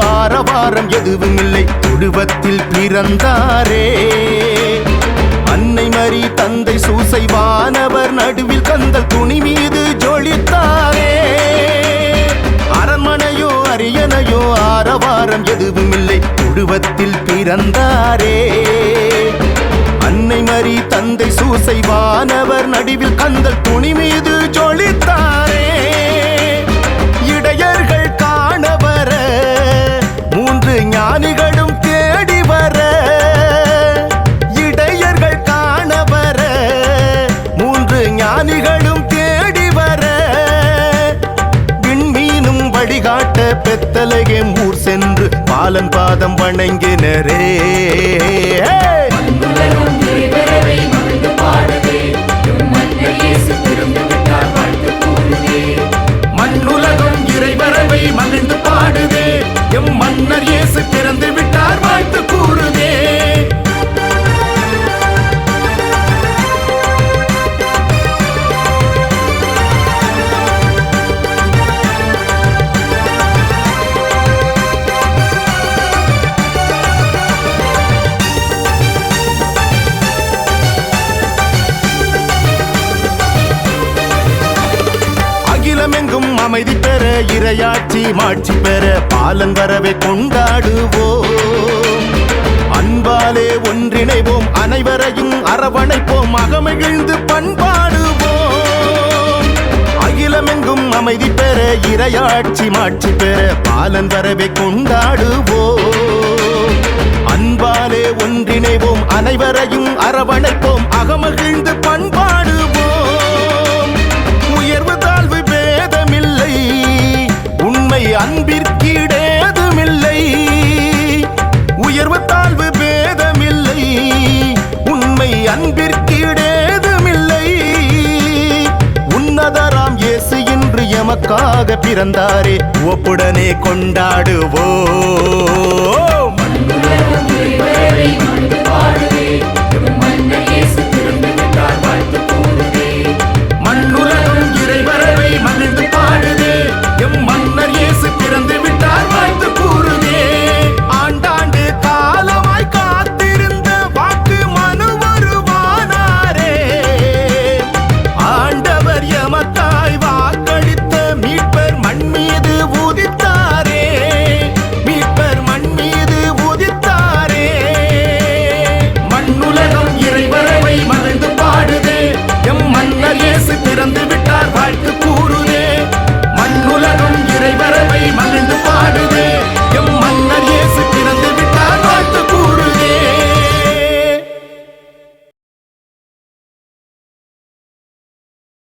ஆரவாரம் எதுவும் இல்லை. துடுவத்தில் பிறந்தாரே. அன்னை மறி தந்தை சூசை வானவர் நடுவில் கந்தல் துணி மீது ஜொலித்தாரே. அரண்மனையோ அரியணையோ ஆரவாரம் எதுவும் இல்லை. துடுவத்தில் பிறந்தாரே. அன்னை மறி தந்தை சூசை வானவர் நடுவில் கந்தல் துணி மீது வழிகாட்ட பெத்தலையே ஊர் சென்று பாலன் பாதம் வணங்கினரே. அமைதி பெற இரையாட்சி மாட்சி பெற பாலன் கொண்டாடுவோம். அன்பாலே ஒன்றிணைவோம் அனைவரையும் அரவணைப்போம் அகமகிழ்ந்து பண்பாடுவோம். அகிலமெங்கும் அமைதி பெற இரையாட்சி மாட்சி பெற பாலன் வரவை கொண்டாடுவோம். அன்பாலே ஒன்றிணைவோம் அனைவரையும் அரவணைப்போம் அகமகிழ்ந்து பண்பாடுவோம் பிறந்தாரே ஒப்புடனே கொண்டாடுவோம்.